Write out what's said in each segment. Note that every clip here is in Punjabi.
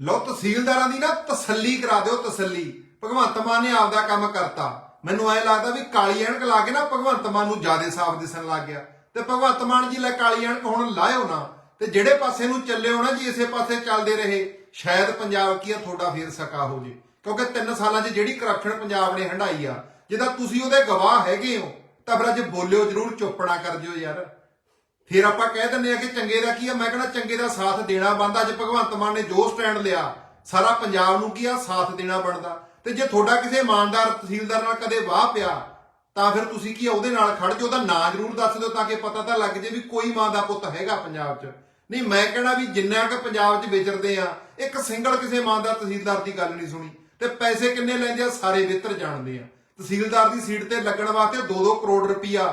ਲਓ ਤਹਿਸੀਲਦਾਰਾਂ ਦੀ ਨਾ ਤਸੱਲੀ ਕਰਾ ਦਿਓ, ਤਸੱਲੀ। ਭਗਵੰਤ ਮਾਨ ਨੇ ਆਪਦਾ ਕੰਮ ਕਰਤਾ। ਮੈਨੂੰ ਐ ਲੱਗਦਾ ਵੀ ਕਾਲੀ ਐਣਕ ਲਾ ਕੇ ਨਾ ਭਗਵੰਤ ਮਾਨ ਨੂੰ ਜ਼ਿਆਦਾ ਸਾਫ਼ ਦਿਸਣ ਲੱਗ ਗਿਆ। ਤੇ ਭਗਵੰਤ ਮਾਨ ਜੀ ਲੈ ਕਾਲੀ ਐਣਕ ਹੁਣ ਲਾਇਓ ਨਾ। ਤੇ ਜਿਹੜੇ ਪਾਸੇ ਨੂੰ ਚੱਲਿਓ ਨਾ ਜੀ, ਇਸੇ ਪਾਸੇ ਚੱਲਦੇ ਰਹੇ। ਸ਼ਾਇਦ ਪੰਜਾਬ ਕੀ ਆ, ਤੁਹਾਡਾ ਫੇਰ ਸਕਾ ਹੋ ਜੇ। ਕਿਉਂਕਿ 3 ਸਾਲਾਂ 'ਚ ਜਿਹੜੀ ਕਰਪਸ਼ਨ ਪੰਜਾਬ ਨੇ ਹੰਡਾਈ ਆ, ਜਿਹਦਾ ਤੁਸੀਂ ਉਹਦੇ ਗਵਾਹ ਹੈਗੇ ਹੋ, ਤਾਂ ਫਿਰ ਅੱਜ ਬੋਲਿਓ ਜ਼ਰੂਰ, ਚੁੱਪ ਨਾ ਕਰ ਜਿਓ ਯਾਰ। ਫਿਰ ਆਪਾਂ ਕਹਿ ਦਿੰਦੇ ਆ ਕਿ ਚੰਗੇ ਦਾ ਕੀ ਆ? ਮੈਂ ਕਹਿੰਦਾ ਚੰਗੇ ਦਾ ਸਾਥ ਦੇਣਾ ਬਣਦਾ। ਅੱਜ ਭਗਵੰਤ ਮਾਨ ਨੇ ਜੋ ਸਟੈਂਡ ਲਿਆ, ਸਾਰਾ ਪੰਜਾਬ ਨੂੰ ਕੀ ਆ? ਸਾਥ ਦੇਣਾ ਬਣਦਾ। ਤੇ ਜੇ ਤੁਹਾਡਾ ਕਿਸੇ ਇਮਾਨਦਾਰ, ਤਹਿਸੀਲਦਾਰ ਨਾਲ ਕਦੇ ਵਾਹ ਪਿਆ, ਤਾਂ ਫਿਰ ਤੁਸੀਂ ਕੀ ਆ? ਉਹਦੇ ਨਾਲ ਖੜ ਜਾਓ, ਉਹਦਾ ਨਾਂ ਜ਼ਰੂਰ ਦੱਸ ਦਿਓ ਤਾਂ ਕਿ ਪਤਾ ਤਾਂ ਲੱਗ ਜੇ ਵੀ ਕੋਈ ਮਾਂ ਦਾ ਪੁੱਤ ਹੈਗਾ ਪੰਜਾਬ 'ਚ। ਨਹੀਂ, ਮੈਂ ਕਹਿਣਾ ਵੀ ਜਿੰਨਾ ਕੁ ਪੰਜਾਬ 'ਚ ਵਿਚਰਦੇ ਆ, ਇੱਕ ਸਿੰਗਲ ਕਿਸੇ ਮਾਂ ਦਾ ਤਹਿਸੀਲਦਾਰ ਦੀ ਗੱਲ ਨਹੀਂ ਸੁਣੀ। ਤੇ ਪੈਸੇ ਕਿੰਨੇ ਲੈਂਦੇ ਆ? ਸਾਰੇ ਬਿਹਤਰ ਜਾਣਦੇ ਆ। ਤਹਿਸੀਲਦਾਰ ਦੀ ਸੀਟ ਤੇ ਲੱਗਣ ਵਾਸਤੇ 2-2 ਕਰੋੜ ਰੁਪਈਆ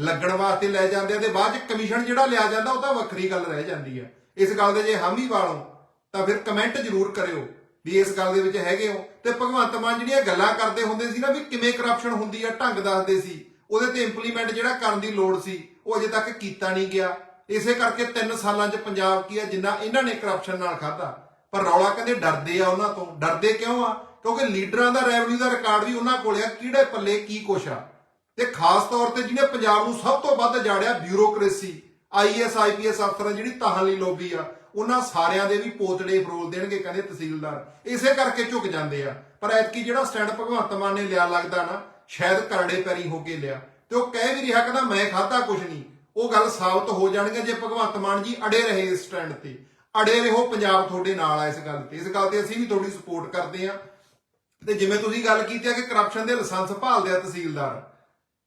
ਲੱਗਣ ਵਾਸਤੇ ਲੈ ਜਾਂਦੇ ਆ ਤੇ ਬਾਅਦ ਚ ਕਮਿਸ਼ਨ ਜਿਹੜਾ ਲਿਆ ਜਾਂਦਾ ਉਹ ਤਾਂ ਵੱਖਰੀ ਗੱਲ ਰਹਿ ਜਾਂਦੀ ਆ। ਇਸ ਗੱਲ ਦੇ ਜੇ ਹਾਮੀ ਵਾਲੋ ਤਾਂ ਫਿਰ ਕਮੈਂਟ ਜ਼ਰੂਰ ਕਰਿਓ ਵੀ ਇਸ ਗੱਲ ਦੇ ਵਿੱਚ ਹੈਗੇ ਹੋ। ਤੇ ਭਗਵੰਤ ਮਾਨ ਜਿਹੜੀਆਂ ਗੱਲਾਂ ਕਰਦੇ ਹੁੰਦੇ ਸੀ ਨਾ ਵੀ ਕਿਵੇਂ ਕਰਪਸ਼ਨ ਹੁੰਦੀ ਆ, ਢੰਗ ਦੱਸਦੇ ਸੀ। ਉਹਦੇ ਤੇ ਇੰਪਲੀਮੈਂਟ ਜਿਹੜਾ ਕਰਨ ਦੀ ਲੋੜ ਸੀ, ਉਹ ਅਜੇ ਤੱਕ ਕੀਤਾ ਨਹੀਂ ਗਿਆ। ਇਸੇ ਕਰਕੇ 3 ਸਾਲਾਂ 'ਚ ਪੰਜਾਬ ਕੀ ਆ, ਜਿੰਨਾ ਇਹਨਾਂ ਨੇ ਕਰਪਸ਼ਨ ਨਾਲ ਖਾਦਾ ਪਰ ਰੌਲਾ ਕਹਿੰਦੇ ਡਰਦੇ ਆ ਉਹਨਾਂ ਤੋਂ। ਡਰਦੇ ਕਿਉਂ ਆ? ਕਿਉਂਕਿ ਲੀਡਰਾਂ ਦਾ ਰੈਵਨਿਊ ਦਾ ਰਿਕਾਰਡ ਵੀ ਉਹਨਾਂ ਕੋਲ ਆ, ਕਿਹੜੇ ਪੱਲੇ ਕੀ ਕੁਛ ਆ। ਤੇ ਖਾਸ ਤੌਰ ਤੇ ਜਿਹਨੇ ਪੰਜਾਬ ਨੂੰ ਸਭ ਤੋਂ ਵੱਧ ਜਾੜਿਆ ਬਿਊਰੋਕ੍ਰੇਸੀ ਆਈਐਸ ਆਈਪੀਐਸ ਅਫਸਰਾਂ ਜਿਹੜੀ ਤਾਹਾਂ ਲੋਬੀ ਆ, ਉਹਨਾਂ ਸਾਰਿਆਂ ਦੇ ਵੀ ਪੋਤੜੇ ਫਰੋਲ ਦੇਣਗੇ, ਕਹਿੰਦੇ ਤਹਿਸੀਲਦਾਰ। ਇਸੇ ਕਰਕੇ ਝੁਕ ਜਾਂਦੇ ਆ। ਪਰ ਐਤਕੀ ਜਿਹੜਾ ਸਟੈਂਡ ਭਗਵੰਤ ਮਾਨ ਨੇ ਲਿਆ ਲੱਗਦਾ ਨਾ, ਸ਼ਾਇਦ ਕਰੜੇ ਪੈਰੀ ਹੋ ਕੇ ਲਿਆ। ਤੇ ਉਹ ਕਹਿ ਵੀ ਰਿਹਾ ਕਹਿੰਦਾ, ਮੈਂ ਖਾਦਾ ਕੁਛ ਨਹੀਂ। ਉਹ ਗੱਲ ਸਾਬਤ ਹੋ ਜਾਣਗੇ ਜੇ ਭਗਵੰਤ ਮਾਨ ਜੀ ਅੜੇ ਰਹੇ ਇਸ ਸਟੈਂਡ ਤੇ। ਅੜੇ ਰਹੋ ਪੰਜਾਬ ਤੁਹਾਡੇ ਨਾਲ ਆ ਇਸ ਗੱਲ ਤੇ। ਇਸ ਗੱਲ ਤੇ ਅਸੀਂ ਵੀ ਤੁਹਾਡੀ ਸਪੋਰਟ ਕਰਦੇ ਆ। ਤੇ ਜਿਵੇਂ ਤੁਸੀਂ ਗੱਲ ਕੀਤੀ ਆ ਕਿ ਕਰਪਸ਼ਨ ਦੇ ਲਾਇਸੈਂਸ ਭਾਲਦੇ ਆ ਤਹਿਸੀਲਦਾਰ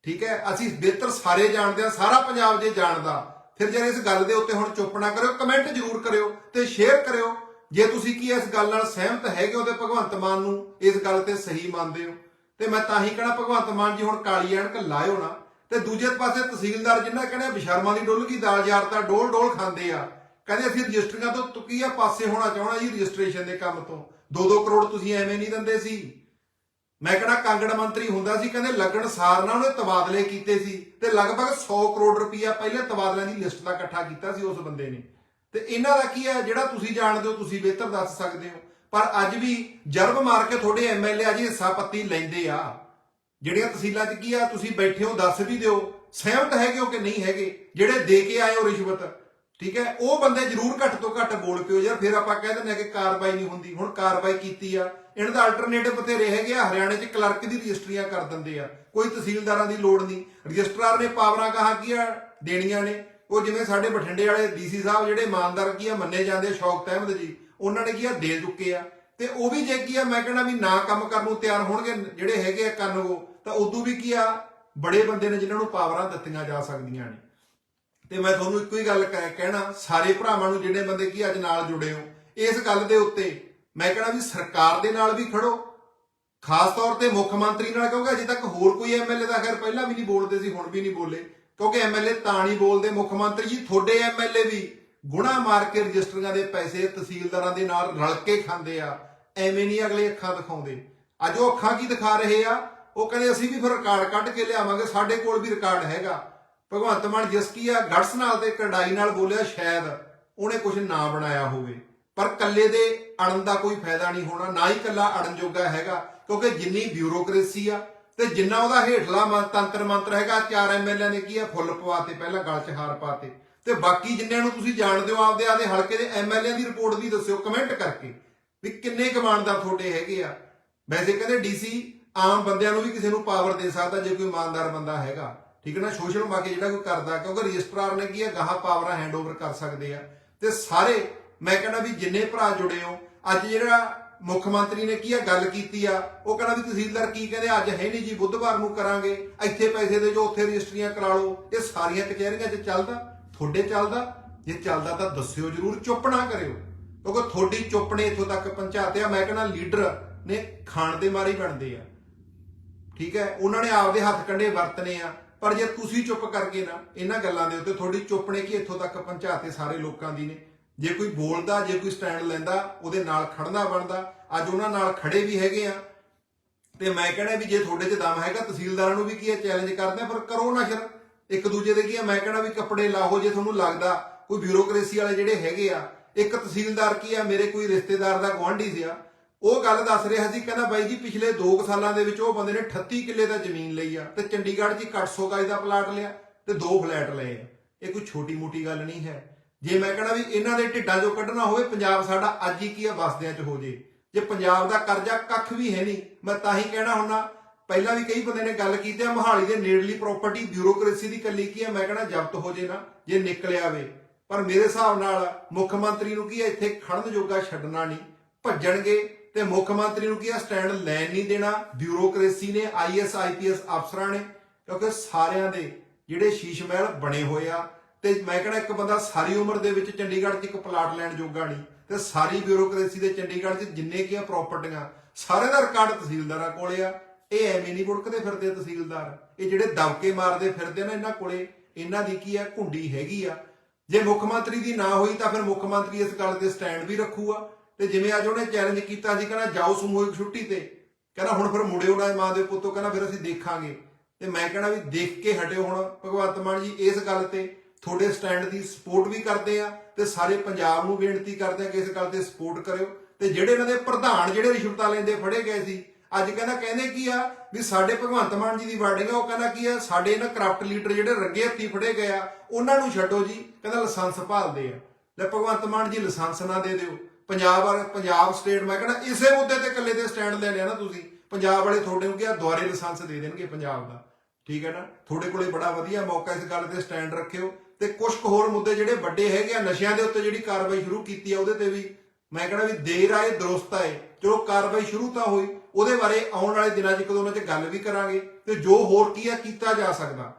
ਠੀਕ ਹੈ? ਅਸੀਂ ਬਿਹਤਰ ਸਾਰੇ ਜਾਣਦੇ ਆ ਸਾਰਾ ਪੰਜਾਬ ਜੇ ਜਾਣਦਾ, ਫਿਰ ਜੇ ਇਸ ਗੱਲ ਦੇ ਉੱਤੇ ਹੁਣ ਚੁੱਪ ਨਾ ਕਰਿਓ ਕਮੈਂਟ ਜ਼ਰੂਰ ਕਰਿਓ ਤੇ ਸ਼ੇਅਰ ਕਰਿਓ। ਜੇ ਤੁਸੀਂ ਕੀ ਇਸ ਗੱਲ ਨਾਲ ਸਹਿਮਤ ਹੈਗੇ ਹੋ ਤੇ ਭਗਵੰਤ ਮਾਨ ਨੂੰ ਇਸ ਗੱਲ ਤੇ ਸਹੀ ਮੰਨਦੇ ਹੋ, ਤੇ ਮੈਂ ਤਾਂ ਹੀ ਕਹਣਾ ਭਗਵੰਤ ਮਾਨ ਜੀ ਹੁਣ ਕਾਲੀ ਐਨਕ ਲਾਇਓ ਨਾ। ਤੇ ਦੂਜੇ ਪਾਸੇ ਤਹਿਸੀਲਦਾਰ ਜਿੰਨਾ ਕਹਿੰਦੇ ਬਿਸ਼ਰਮਾਂ ਦੀ ਡੋਲ ਗਈ ਦਾਲ ਯਾਰ ਤਾਂ ਡੋਲ ਡੋਲ ਖਾਂਦੇ ਆ। ਕਹਿੰਦੇ ਅਸੀਂ ਰਜਿਸਟਰੀਆਂ ਤੋਂ ਤੁਕੀ ਪਾਸੇ ਹੋਣਾ ਚਾਹਣਾ ਜੀ ਰਜਿਸਟ੍ਰੇਸ਼ਨ ਦੇ ਕੰਮ ਤੋਂ। 2-2 ਕਰੋੜ ਤੁਸੀਂ ਐਵੇਂ ਨਹੀਂ ਦਿੰਦੇ ਸੀ। ਮੈਂ ਕਿਹੜਾ ਕਾਂਗੜ ਮੰਤਰੀ ਹੁੰਦਾ ਸੀ, ਕਹਿੰਦੇ ਲੱਗਣ ਸਾਰ ਨਾਲ ਉਹਨੇ ਤਬਾਦਲੇ ਕੀਤੇ ਸੀ ਤੇ ਲਗਭਗ 100 ਕਰੋੜ ਰੁਪਈਆ ਪਹਿਲੇ ਤਬਾਦਲਿਆਂ ਦੀ ਲਿਸਟ ਦਾ ਇਕੱਠਾ ਕੀਤਾ ਸੀ ਉਸ ਬੰਦੇ ਨੇ। ਤੇ ਇਹਨਾਂ ਦਾ ਕੀ ਹੈ, ਜਿਹੜਾ ਤੁਸੀਂ ਜਾਣਦੇ ਹੋ, ਤੁਸੀਂ ਬਿਹਤਰ ਦੱਸ ਸਕਦੇ ਹੋ। ਪਰ ਅੱਜ ਵੀ ਜਰਬ ਮਾਰ ਕੇ ਤੁਹਾਡੇ ਐਮਐਲਏ ਅਜੀ ਹਿੱਸਾ ਪੱਤੀ ਲੈਂਦੇ ਆ। ਜਿਹੜੀਆਂ ਤਹਿਸੀਲਾਂ 'ਚ ਕੀ ਆ, ਤੁਸੀਂ ਬੈਠੇ ਹੋ, ਦੱਸ ਵੀ ਦਿਓ, ਸਹਿਮਤ ਹੈਗੇ ਹੋ ਕਿ ਨਹੀਂ ਹੈਗੇ, ਜਿਹੜੇ ਦੇ ਕੇ ਆਏ ਹੋ ਰਿਸ਼ਵਤ, ਠੀਕ ਹੈ? ਉਹ ਬੰਦੇ ਜ਼ਰੂਰ ਘੱਟ ਤੋਂ ਘੱਟ ਬੋਲ ਪਿਓ ਯਾਰ, ਫਿਰ ਆਪਾਂ ਕਹਿ ਦਿੰਦੇ ਆ ਕਿ ਕਾਰਵਾਈ ਨਹੀਂ ਹੁੰਦੀ। ਹੁਣ ਕਾਰਵਾਈ ਕੀਤੀ ਆ ਇਹਨਾਂ ਦਾ ਅਲਟਰਨੇਟਿਵ ਬਥੇਰੇ ਹੈਗੇ ਆ ਹਰਿਆਣੇ 'ਚ ਕਲਰਕ ਦੀ ਰਜਿਸਟਰੀਆਂ ਕਰ ਦਿੰਦੇ ਆ। ਕੋਈ ਤਹਿਸੀਲਦਾਰਾਂ ਦੀ ਲੋੜ ਨਹੀਂ। ਰਜਿਸਟਰਾਰ ਨੇ ਪਾਵਰਾਂ ਕਹਾ ਕੀ ਆ ਦੇਣੀਆਂ ਨੇ। ਉਹ ਜਿਵੇਂ ਸਾਡੇ ਬਠਿੰਡੇ ਵਾਲੇ ਡੀਸੀ ਸਾਹਿਬ ਜਿਹੜੇ ਇਮਾਨਦਾਰ ਕੀ ਆ ਮੰਨੇ ਜਾਂਦੇ ਆ, ਸ਼ੌਕਤ ਅਹਿਮਦ ਜੀ ਉਹਨਾਂ ਨੇ ਕੀ ਆ ਦੇ ਚੁੱਕੇ ਆ। ਤੇ ਉਹ ਵੀ ਜੇ ਕੀ ਆ ਮੈਂ ਕਹਿੰਦਾ ਵੀ ਨਾ ਕੰਮ ਕਰਨ ਨੂੰ ਤਿਆਰ ਹੋਣਗੇ ਜਿਹੜੇ ਹੈਗੇ ਆ ਕੰਨ ਉਹ ਤਾਂ ਉਦੋਂ ਵੀ ਕੀ ਆ ਬੜੇ ਬੰਦੇ ਨੇ ਜਿਨ੍ਹਾਂ ਨੂੰ ਪਾਵਰਾਂ ਦਿੱਤੀਆਂ ਜਾ ਸਕਦੀਆਂ ਨੇ। ਤੇ ਮੈਂ ਤੁਹਾਨੂੰ ਇੱਕੋ ਹੀ ਗੱਲ ਕਹਿ- ਕਹਿਣਾ ਸਾਰੇ ਭਰਾਵਾਂ ਨੂੰ ਜਿਹੜੇ ਬੰਦੇ ਕੀ ਅੱਜ ਨਾਲ ਜੁੜੇ ਹੋ ਇਸ ਗੱਲ ਦੇ ਉੱਤੇ ਮੈਂ ਕਹਿਣਾ ਵੀ ਸਰਕਾਰ ਦੇ ਨਾਲ ਵੀ ਖੜੋ। ਖਾਸ ਤੌਰ ਤੇ ਮੁੱਖ ਮੰਤਰੀ ਨਾਲ, ਕਿਉਂਕਿ ਅਜੇ ਤੱਕ ਹੋਰ ਕੋਈ ਐਮਐਲਏ ਦਾ ਖੈਰ ਪਹਿਲਾਂ ਵੀ ਨਹੀਂ ਬੋਲਦੇ ਸੀ, ਹੁਣ ਵੀ ਨਹੀਂ ਬੋਲੇ। ਕਿਉਂਕਿ ਐਮਐਲਏ ਤਾਂ ਨਹੀਂ ਬੋਲਦੇ। ਮੁੱਖ ਮੰਤਰੀ ਜੀ, ਤੁਹਾਡੇ ਐਮਐਲਏ ਵੀ ਗੁਣਾ ਮਾਰ ਕੇ ਰਜਿਸਟਰੀਆਂ ਦੇ ਪੈਸੇ ਤਹਿਸੀਲਦਾਰਾਂ ਦੇ ਨਾਲ ਰਲ ਕੇ ਖਾਂਦੇ ਆ। ਐਵੇਂ ਨਹੀਂ ਅਗਲੇ ਅੱਖਾਂ ਦਿਖਾਉਂਦੇ। ਅੱਜ ਉਹ ਅੱਖਾਂ ਕੀ ਦਿਖਾ ਰਹੇ ਆ? ਉਹ ਕਹਿੰਦੇ, ਅਸੀਂ ਵੀ ਫਿਰ ਰਿਕਾਰਡ ਕੱਢ ਕੇ ਲਿਆਵਾਂਗੇ। ਸਾਡੇ ਕੋਲ ਵੀ ਰਿਕਾਰਡ ਹੈਗਾ। ਭਗਵੰਤ ਮਾਨ ਜਿਸ ਕੀ ਆ, ਗੜਸ ਨਾਲ ਤੇ ਕਢਾਈ ਨਾਲ ਬੋਲਿਆ, ਸ਼ਾਇਦ ਉਹਨੇ ਕੁਝ ਨਾ ਬਣਾਇਆ ਹੋਵੇ। ਪਰ ਕੱਲੇ ਦੇ ਅੜਨ ਦਾ ਕੋਈ ਫਾਇਦਾ ਨਹੀਂ ਹੋਣਾ, ਨਾ ਹੀ ਕੱਲਾ ਅੜਨ ਜੋਗਾ ਹੈਗਾ, ਕਿਉਂਕਿ ਜਿੰਨੀ ਬਿਊਰੋਕ੍ਰੇਸੀ ਆ ਤੇ ਜਿੰਨਾ ਉਹਦਾ ਹੇਠਲਾ ਤੰਤਰ ਮੰਤਰ ਹੈਗਾ, ਚਾਰ ਐਮਐਲਏ ਨੇ ਕੀ ਆ, ਫੁੱਲ ਪਵਾਤੇ, ਪਹਿਲਾਂ ਗਲ 'ਚ ਹਾਰ ਪਾਤੇ। ਤੇ ਬਾਕੀ ਜਿੰਨਿਆਂ ਨੂੰ ਤੁਸੀਂ ਜਾਣਦੇ ਹੋ, ਆਪਦੇ ਆਦੇ ਹਲਕੇ ਦੇ ਐਮਐਲਏ ਦੀ ਰਿਪੋਰਟ ਵੀ ਦੱਸਿਓ ਕਮੈਂਟ ਕਰਕੇ, ਵੀ ਕਿੰਨੇ ਕਮਾਂਡਦਾਰ ਤੁਹਾਡੇ ਹੈਗੇ ਆ। ਵੈਸੇ ਕਹਿੰਦੇ ਡੀਸੀ ਆਮ ਬੰਦਿਆਂ ਨੂੰ ਵੀ ਕਿਸੇ ਨੂੰ ਪਾਵਰ ਦੇ ਸਕਦਾ, ਜੇ ਕੋਈ ਇਮਾਨਦਾਰ ਬੰਦਾ ਹੈਗਾ। ਠੀਕ ਹੈ ਨਾ? ਸੋਸ਼ਲ ਮਾਰਕੇ ਜਿਹੜਾ ਕੋਈ ਕਰਦਾ, ਕਿਉਂਕਿ ਰਜਿਸਟਰਾਰ ਨੇ ਕੀ ਹੈ ਗਾਹਾਂ ਪਾਵਰਾਂ ਹੈਂਡਓਵਰ ਕਰ ਸਕਦੇ ਆ। ਤੇ ਸਾਰੇ ਮੈਂ ਕਹਿੰਦਾ ਵੀ ਜਿੰਨੇ ਭਰਾ ਜੁੜੇ ਹੋ, ਅੱਜ ਜਿਹੜਾ ਮੁੱਖ ਮੰਤਰੀ ਨੇ ਕੀ ਆ, ਗੱਲ ਕੀਤੀ ਆ, ਉਹ ਕਹਿੰਦਾ ਵੀ ਤਹਿਸੀਲਦਾਰ ਕੀ ਕਹਿੰਦੇ ਅੱਜ ਹੈ ਨਹੀਂ ਜੀ, ਬੁੱਧਵਾਰ ਨੂੰ ਕਰਾਂਗੇ, ਇੱਥੇ ਪੈਸੇ ਦੇ ਜੋ ਉੱਥੇ ਰਜਿਸਟਰੀਆਂ ਕਰਾ ਲਓ, ਇਹ ਸਾਰੀਆਂ ਕਚਹਿਰੀਆਂ 'ਚ ਚੱਲਦਾ, ਤੁਹਾਡੇ ਚੱਲਦਾ, ਜੇ ਚੱਲਦਾ ਤਾਂ ਦੱਸਿਓ ਜਰੂਰ, ਚੁੱਪ ਨਾ ਕਰਿਓ, ਕਿਉਂਕਿ ਤੁਹਾਡੀ ਚੁੱਪ ਨੇ ਇੱਥੋਂ ਤੱਕ ਪਹੁੰਚਾਤੇ ਆ, ਮੈਂ ਕਹਿੰਦਾ ਲੀਡਰ ਨੇ ਖਾਣ ਦੇ ਮਾਰੀ ਬਣਦੇ ਆ, ਠੀਕ ਹੈ, ਉਹਨਾਂ ਨੇ ਆਪਦੇ ਹੱਥ ਕੰਡੇ ਵਰਤਨੇ ਆ, ਪਰ ਜੇ ਤੁਸੀਂ ਚੁੱਪ ਕਰਕੇ ਨਾ, ਇਹਨਾਂ ਗੱਲਾਂ ਦੇ ਉੱਤੇ ਤੁਹਾਡੀ ਚੁੱਪ ਨੇ ਕੀ ਇੱਥੋਂ ਤੱਕ ਪਹੁੰਚਾਤੇ ਸਾਰੇ ਲੋਕਾਂ ਦੀ ਨੇ ਜੇ ਕੋਈ ਬੋਲਦਾ, ਜੇ ਕੋਈ ਸਟੈਂਡ ਲੈਂਦਾ, ਉਹਦੇ ਨਾਲ ਖੜਨਾ ਬਣਦਾ। ਅੱਜ ਉਹਨਾਂ ਨਾਲ ਖੜੇ ਵੀ ਹੈਗੇ ਆ। ਤੇ ਮੈਂ ਕਹਿੰਦਾ ਵੀ ਜੇ ਤੁਹਾਡੇ 'ਚ ਦਮ ਹੈਗਾ, ਤਹਿਸੀਲਦਾਰਾਂ ਨੂੰ ਵੀ ਕੀ ਹੈ ਚੈਲੰਜ ਕਰਦੇ ਆ? ਪਰ ਕਰੋ ਨਾ ਸ਼ਰ ਇੱਕ ਦੂਜੇ ਦੇ ਕੀ ਹੈ ਮੈਂ ਕਹਿੰਦਾ ਵੀ ਕੱਪੜੇ ਲਾਹੋ ਜੇ ਤੁਹਾਨੂੰ ਲੱਗਦਾ। ਕੋਈ ਬਿਊਰੋਕ੍ਰੇਸੀ ਵਾਲੇ ਜਿਹੜੇ ਹੈਗੇ ਆ, ਇੱਕ ਤਹਿਸੀਲਦਾਰ ਕੀ ਆ, ਮੇਰੇ ਕੋਈ ਰਿਸ਼ਤੇਦਾਰ ਦਾ ਗੁਆਂਢੀ ਸੀਗਾ ਉਹ ਗੱਲ ਦੱਸ ਰਿਹਾ ਸੀ, ਕਹਿੰਦਾ ਬਾਈ ਜੀ, ਪਿਛਲੇ 2 ਸਾਲਾਂ ਦੇ ਵਿੱਚ ਉਹ ਬੰਦੇ ਨੇ 38 ਕਿੱਲੇ ਦਾ ਜ਼ਮੀਨ ਲਈ ਆ ਤੇ ਚੰਡੀਗੜ੍ਹ 'ਚ ਇੱਕ 800 ਗਜ ਦਾ ਪਲਾਟ ਲਿਆ ਤੇ ਦੋ ਫਲੈਟ ਲਏ ਆ। ਇਹ ਕੋਈ ਛੋਟੀ ਮੋਟੀ ਗੱਲ ਨਹੀਂ ਹੈ। ਜੇ ਮੈਂ ਕਹਣਾ ਵੀ ਇਹਨਾਂ ਦੇ ਢਿੱਡਾਂ 'ਚੋਂ ਕੱਢਣਾ ਹੋਵੇ, ਪੰਜਾਬ ਸਾਡਾ ਅੱਜ ਹੀ ਕੀ ਆ, ਵਸਦਿਆਂ 'ਚ ਹੋ ਜੇ। ਜੇ ਪੰਜਾਬ ਦਾ ਕਰਜ਼ਾ ਕੱਖ ਵੀ ਹੈ ਨਹੀਂ, ਮੈਂ ਤਾਂ ਹੀ ਕਹਿਣਾ ਹੁੰਦਾ, ਪਹਿਲਾਂ ਵੀ ਕਈ ਬੰਦੇ ਨੇ ਗੱਲ ਕੀਤੀ ਆ, ਮੋਹਾਲੀ ਦੇ ਨੇੜਲੀ ਪ੍ਰਾਪਰਟੀ ਬਿਊਰੋਕ੍ਰੇਸੀ ਦੀ ਕੱਲੀ ਕੀ ਆ, ਮੈਂ ਕਹਣਾ ਜ਼ਬਤ ਹੋ ਜੇ ਨਾ, ਜੇ ਨਿਕਲਿਆ ਵੇ ਪਰ ਮੇਰੇ ਹਿਸਾਬ ਨਾਲ ਮੁੱਖ ਮੰਤਰੀ ਨੂੰ ਕੀ ਹੈ ਇੱਥੇ ਖੜਨ ਜੋਗਾ ਛੱਡਣਾ ਨਹੀਂ, ਭੱਜਣਗੇ ਤੇ ਮੁੱਖ ਮੰਤਰੀ ਨੂੰ ਕੀ ਆ ਸਟੈਂਡ ਲੈਣ ਨਹੀਂ ਦੇਣਾ। ਬਿਊਰੋਕ੍ਰੇਸੀ ਨੇ ਆਈਐਸ ਆਈਪੀਐਸ ਅਫਸਰਾਂ ਨੇ, ਕਿਉਂਕਿ ਸਾਰਿਆਂ ਦੇ ਜਿਹੜੇ ਸ਼ੀਸ਼ ਮਹਿਲ ਬਣੇ ਹੋਏ ਆ ਤੇ ਮੈਂ ਕਹਿੰਦਾ ਇੱਕ ਬੰਦਾ ਸਾਰੀ ਉਮਰ ਦੇ ਵਿੱਚ ਚੰਡੀਗੜ੍ਹ 'ਚ ਇੱਕ ਪਲਾਟ ਲੈਣ ਜੋਗਾ ਨਹੀਂ, ਤੇ ਸਾਰੀ ਬਿਊਰੋਕ੍ਰੇਸੀ ਦੇ ਚੰਡੀਗੜ੍ਹ 'ਚ ਜਿੰਨੇ ਕੀ ਆ ਪ੍ਰਾਪਰਟੀਆਂ ਸਾਰੇ ਦਾ ਰਿਕਾਰਡ ਤਹਿਸੀਲਦਾਰਾਂ ਕੋਲੇ ਆ। ਇਹ ਐਵੇਂ ਨਹੀਂ ਬੁੜਕਦੇ ਫਿਰਦੇ ਤਹਿਸੀਲਦਾਰ। ਇਹ ਜਿਹੜੇ ਦਬਕੇ ਮਾਰਦੇ ਫਿਰਦੇ ਨੇ ਇਹਨਾਂ ਕੋਲੇ, ਇਹਨਾਂ ਦੀ ਕੀ ਆ, ਘੁੰਡੀ ਹੈਗੀ ਆ। ਜੇ ਮੁੱਖ ਮੰਤਰੀ ਦੀ ਨਾ ਹੋਈ ਤਾਂ ਫਿਰ ਮੁੱਖ ਮੰਤਰੀ ਇਸ ਗੱਲ ਤੇ ਸਟੈਂਡ ਵੀ ਰੱਖੂਗਾ। ਤੇ ਜਿਵੇਂ ਅੱਜ ਉਹਨੇ ਚੈਲੰਜ ਕੀਤਾ ਸੀ, ਕਹਿੰਦਾ ਜਾਓ ਸਮੂਹਿਕ ਛੁੱਟੀ ਤੇ। ਕਹਿੰਦਾ ਹੁਣ ਫਿਰ ਮੁੜਿਓ ਨਾ ਮਾਂ ਦੇ ਪੁੱਤੋ ਕਹਿੰਦਾ ਫਿਰ ਅਸੀਂ ਦੇਖਾਂਗੇ। ਤੇ ਮੈਂ ਕਹਿੰਦਾ ਵੀ ਦੇਖ ਕੇ ਹਟਿਓ ਹੁਣ, ਭਗਵੰਤ ਮਾਨ ਜੀ, ਇਸ ਗੱਲ ਤੇ ਤੁਹਾਡੇ ਸਟੈਂਡ ਦੀ ਸਪੋਰਟ ਵੀ ਕਰਦੇ ਆ ਤੇ ਸਾਰੇ ਪੰਜਾਬ ਨੂੰ ਬੇਨਤੀ ਕਰਦੇ ਆ ਕਿ ਇਸ ਗੱਲ ਤੇ ਸਪੋਰਟ ਕਰਿਓ। ਤੇ ਜਿਹੜੇ ਇਹਨਾਂ ਦੇ ਪ੍ਰਧਾਨ, ਜਿਹੜੇ ਰਿਸ਼ਵਤਾਂ ਲੈਂਦੇ ਫੜੇ ਗਏ ਸੀ, ਅੱਜ ਕਹਿੰਦਾ, ਕਹਿੰਦੇ ਕੀ ਆ ਵੀ ਸਾਡੇ ਭਗਵੰਤ ਮਾਨ ਜੀ ਦੀ ਵਾਰਡਿੰਗ ਆ, ਉਹ ਕਹਿੰਦਾ ਕੀ ਆ, ਸਾਡੇ ਇਹਨਾਂ ਕਰਪਟ ਲੀਡਰ ਜਿਹੜੇ ਰੰਗੇ ਹੱਥੀ ਫੜੇ ਗਏ ਆ, ਉਹਨਾਂ ਨੂੰ ਛੱਡੋ ਜੀ। ਕਹਿੰਦਾ, ਲਾਇਸੈਂਸ ਭਾਲਦੇ ਆ। ਲੈ ਭਗਵੰਤ ਮਾਨ ਜੀ, ਲਾਇਸੈਂਸ ਨਾ ਦੇ ਦਿਓ। ਪੰਜਾਬ ਵਾਲੇ, ਪੰਜਾਬ ਸਟੇਟ, ਮੈਂ ਕਹਿੰਦਾ, ਇਸੇ ਮੁੱਦੇ ਤੇ ਇਕੱਲੇ ਤੇ ਸਟੈਂਡ ਲੈ ਲਿਆ ਨਾ ਤੁਸੀਂ। ਪੰਜਾਬ ਵਾਲੇ ਤੁਹਾਡੇ ਨੂੰ ਕਿਹਾ ਦੁਆਰੇ ਲਾਇਸੈਂਸ ਦੇ ਦੇਣਗੇ ਪੰਜਾਬ ਦਾ। ਠੀਕ ਹੈ ਨਾ? ਤੁਹਾਡੇ ਕੋਲੇ ਬੜਾ ਵਧੀਆ ਮੌਕਾ ਇਸ ਗੱਲ ਤੇ ਸਟੈਂਡ ਰੱਖਿਓ। ਤੇ ਕੁਝ ਕੁ ਹੋਰ ਮੁੱਦੇ ਜਿਹੜੇ ਵੱਡੇ ਹੈਗੇ ਆ, ਨਸ਼ਿਆਂ ਦੇ ਉੱਤੇ ਜਿਹੜੀ ਕਾਰਵਾਈ ਸ਼ੁਰੂ ਕੀਤੀ ਆ, ਉਹਦੇ ਤੇ ਵੀ ਮੈਂ ਕਹਿੰਦਾ ਵੀ ਦੇਰ ਆਏ, ਦਰੁਸਤ ਆਏ। ਚਲੋ ਕਾਰਵਾਈ ਸ਼ੁਰੂ ਤਾਂ ਹੋਈ, ਉਹਦੇ ਬਾਰੇ ਆਉਣ ਵਾਲੇ ਦਿਨਾਂ 'ਚ ਇੱਕ ਦੋ ਉਹਨਾਂ 'ਚ ਗੱਲ ਵੀ ਕਰਾਂਗੇ ਤੇ ਜੋ ਹੋਰ ਕੀ ਆ, ਕੀਤਾ ਜਾ ਸਕਦਾ।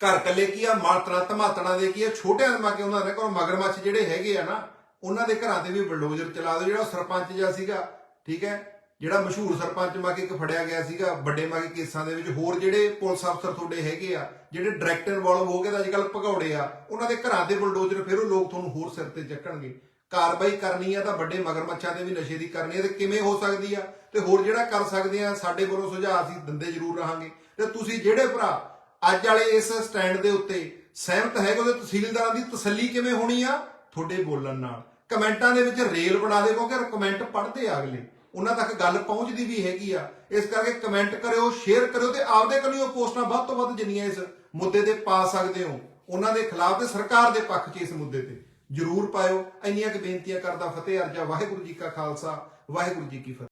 ਘਰ ਕੱਲੇ ਕੀ ਆ, ਮਾਤਰਾ ਧਮਾਤਣਾ ਦੇ ਕੀ ਆ, ਛੋਟਿਆਂ ਦੇ ਮਾਕੇ ਉਹਨਾਂ ਦੇ ਕੋਲ ਮਗਰਮੱਛ ਜਿਹੜੇ ਹੈਗੇ ਆ ਨਾ, ਉਹਨਾਂ ਦੇ ਘਰਾਂ ਤੇ ਵੀ ਬਲਡੋਜ਼ਰ ਚਲਾ ਦਿਓ, ਜਿਹੜਾ ਸਰਪੰਚ ਜਿਹਾ ਸੀਗਾ, ਠੀਕ ਹੈ? ਜਿਹੜਾ ਮਸ਼ਹੂਰ ਸਰਪੰਚ ਮਾਕੇ ਇੱਕ ਫੜਿਆ ਗਿਆ ਸੀਗਾ, ਵੱਡੇ ਮਾਕੇ ਕੇਸਾਂ ਦੇ ਵਿੱਚ, ਹੋਰ ਜਿਹੜੇ ਪੁਲਿਸ ਅਫਸਰ ਤੁਹਾਡੇ ਹੈਗੇ ਆ, ਜਿਹੜੇ ਡਾਇਰੈਕਟ ਇਨਵੋਲਵ ਹੋ ਗਏ ਤਾਂ ਅੱਜਕੱਲ ਭਗੌੜੇ ਆ, ਉਹਨਾਂ ਦੇ ਘਰਾਂ ਦੇ ਬਲਡੋਜ਼ਰ ਫਿਰ ਉਹ ਲੋਕ ਤੁਹਾਨੂੰ ਹੋਰ ਸਿਰ ਤੇ ਚੱਕਣਗੇ। ਕਾਰਵਾਈ ਕਰਨੀ ਆ ਤਾਂ ਵੱਡੇ ਮਗਰਮੱਛਾਂ ਦੇ ਵੀ ਨਸ਼ੇ ਦੀ ਕਰਨੀ ਆ ਤੇ ਕਿਵੇਂ ਹੋ ਸਕਦੀ ਆ? ਤੇ ਹੋਰ ਜਿਹੜਾ ਕਰ ਸਕਦੇ ਆ, ਸਾਡੇ ਵੱਲੋਂ ਸੁਝਾਅ ਅਸੀਂ ਦਿੰਦੇ ਜ਼ਰੂਰ ਰਹਾਂਗੇ। ਤੇ ਤੁਸੀਂ ਜਿਹੜੇ ਭਰਾ ਅੱਜ ਵਾਲੇ ਇਸ ਸਟੈਂਡ ਦੇ ਉੱਤੇ ਸਹਿਮਤ ਹੈਗੇ ਉਹਦੇ ਤਹਿਸੀਲਦਾਰਾਂ ਦੀ ਤਸੱਲੀ ਕਿਵੇਂ ਹੋਣੀ ਆ? ਤੁਹਾਡੇ ਬੋਲਣ ਨਾਲ। ਕਮੈਂਟਾਂ ਦੇ ਵਿੱਚ ਰੇਲ ਬਣਾ ਦੇਵੋ ਕਿਉਂਕਿ ਕਮੈਂਟ ਪੜ੍ਹਦੇ ਆ ਅਗਲੇ। ਉਹਨਾਂ ਤੱਕ ਗੱਲ ਪਹੁੰਚਦੀ ਵੀ ਹੈਗੀ ਆ। ਇਸ ਕਰਕੇ ਕਮੈਂਟ ਕਰਿਓ ਸ਼ੇਅਰ ਕਰਿਓ ਤੇ ਆਪਦੇ ਕੋਲੋਂ ਪੋਸਟਾਂ ਵੱਧ ਤੋਂ ਵੱਧ ਜਿੰਨੀਆਂ ਇਸ ਮੁੱਦੇ ਤੇ ਪਾ ਸਕਦੇ ਹੋ। ਉਹਨਾਂ ਦੇ ਖਿਲਾਫ ਤੇ ਸਰਕਾਰ ਦੇ ਪੱਖ 'ਚ ਇਸ ਮੁੱਦੇ ਤੇ ਜਰੂਰ ਪਾਇਓ। ਇੰਨੀਆਂ ਕਿ ਬੇਨਤੀਆਂ ਕਰਦਾ ਫਤਿਹ ਅਰਜਾ। ਵਾਹਿਗੁਰੂ ਜੀ ਕਾ ਖਾਲਸਾ, ਵਾਹਿਗੁਰੂ ਜੀ ਕੀ ਫਤਿਹ।